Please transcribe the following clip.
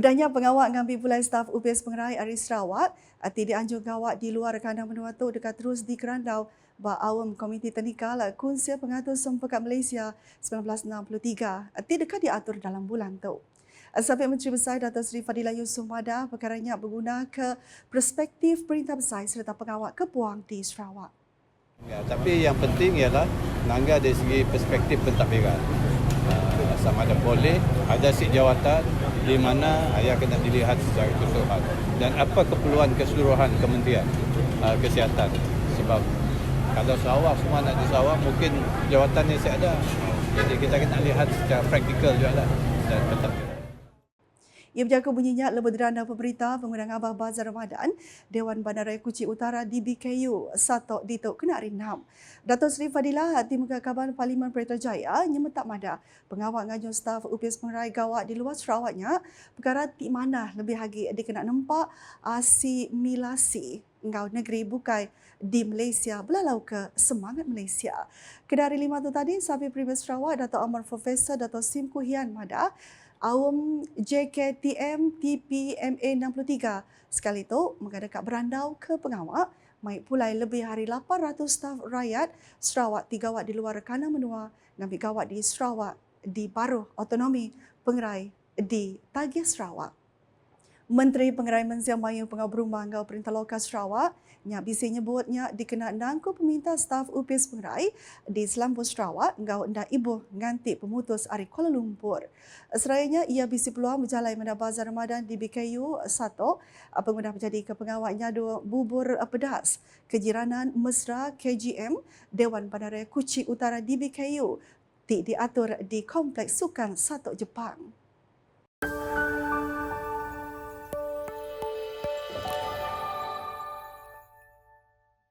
Udahnya pengawak ngambil pulai staf UPS Pengerai Ari Sarawak ati dianjur gawat di luar kandang menua tu dekat terus di kerandau ba awam komiti teknikal kunsia pengatur sempekat Malaysia 1963 ati dekat diatur dalam bulan tu. Sampai Menteri Besar Dato' Seri Fadilah Yusof Mada perkaranya berguna ke perspektif Perintah Besar serta pengawak kepuang di Sarawak. Ya, tapi yang penting ialah nangga dari segi perspektif pentadbiran. Sama ada boleh, ada si jawatan di mana ayah kena dilihat secara keseluruhan. Dan apa keperluan keseluruhan kementerian uh, kesihatan. Sebab kalau Sarawak semua nak di Sarawak, mungkin jawatan ni saya ada. Jadi kita kena lihat secara praktikal juga lah. Dan pentadbiran. Ia berjangka bunyinya lebih derana pemerintah pengundang Abah Bazar Ramadan Dewan Bandaraya Kuching Utara DBKU Satok Ditok Kena Rinam. Dato' Seri Fadilah di muka kaban Parlimen Jaya nyemetak mada pengawal ngajun staf UPS Pengerai Gawat di luar Sarawaknya perkara di mana lebih lagi dikena nampak asimilasi ngau negeri bukai di Malaysia belalau ke semangat Malaysia. Kedari lima tu tadi sahabat Primus Sarawak Dato' Amar Profesor Dato' Sim Kuhian Mada awam JKTM TPMA 63 sekali itu mengadekat berandau ke pengawak mai pulai lebih hari 800 staf rakyat Sarawak tiga gawat di luar rekanan menua ngambil gawat di Sarawak di Baruh Autonomi Pengerai di Tagih Sarawak. Menteri Pengerai Menziam Mayu Pengau Berumah Ngau Perintah Lokal Sarawak Nya bisi nyebutnya dikena nangku peminta staf UPS Pengerai di Selambut Sarawak ngau nda ibu nganti pemutus ari Kuala Lumpur. Serayanya ia bisi peluang berjalan mendak bazar Ramadan di BKU 1 pengguna menjadi ke pengawalnya dua bubur pedas kejiranan mesra KGM Dewan Bandaraya Kuching Utara di BKU diatur di Kompleks Sukan Satok Jepang.